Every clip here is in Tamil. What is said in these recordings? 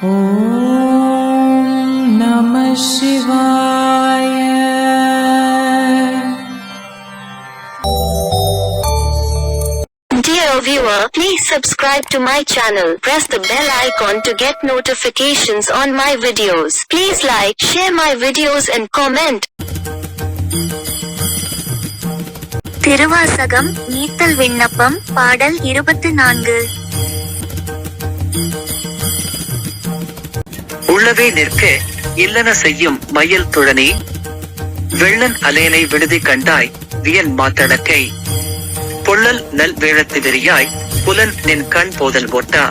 ஓம் நம சிவாய Dear viewer, please subscribe to my channel. Press the bell icon to get notifications on my videos. Please like, share my videos and comment. Thiruvasagam நீத்தல் விண்ணப்பம் பாடல் இருபத்து நான்கு நிலவே நிற்க இல்லன செய்யும் மயில் துழனி வெள்ளன் அலேனை விடுதி கண்டாய் வியன் மாத்தளக்கை பொள்ளல் நல் வேழத்து வெறியாய் புலன் நின் கண் போதல் ஒட்டா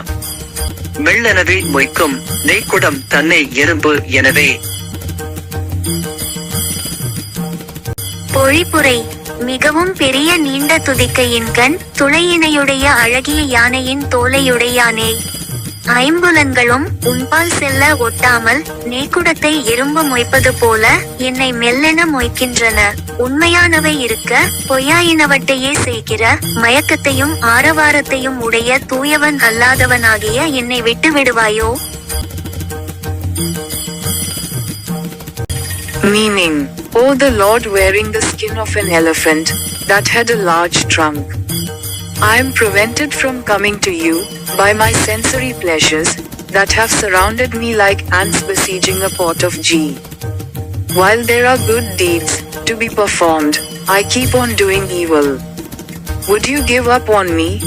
மெல்லனவே மொய்க்கும் நெய்க்குடம் தன்னை எறும்பு எனவே. பொழிப்புரை மிகவும் பெரிய நீண்ட துதிக்கையின் கண் துளையினையுடைய அழகிய யானையின் தோலையுடையானே. ஐம்புலன்களும் உன்பால் செல்ல ஒட்டாமல் நீக்குடத்தை எறும்பு மொய்ப்பது போல என்னை மெல்லென மொய்க்கின்றன உண்மையானவை இருக்க பொய்யாயினவட்டையே செய்கிற மயக்கத்தையும் ஆரவாரத்தையும் உடைய தூயவன் அல்லாதவனாகிய என்னை விட்டு விடுவாயோ Meaning, O the Lord wearing the skin of an elephant, that had a large trunk. I am prevented from coming to you, by my sensory pleasures, that have surrounded me like ants besieging a pot of ghee. While there are good deeds, to be performed, I keep on doing evil. Would you give up on me?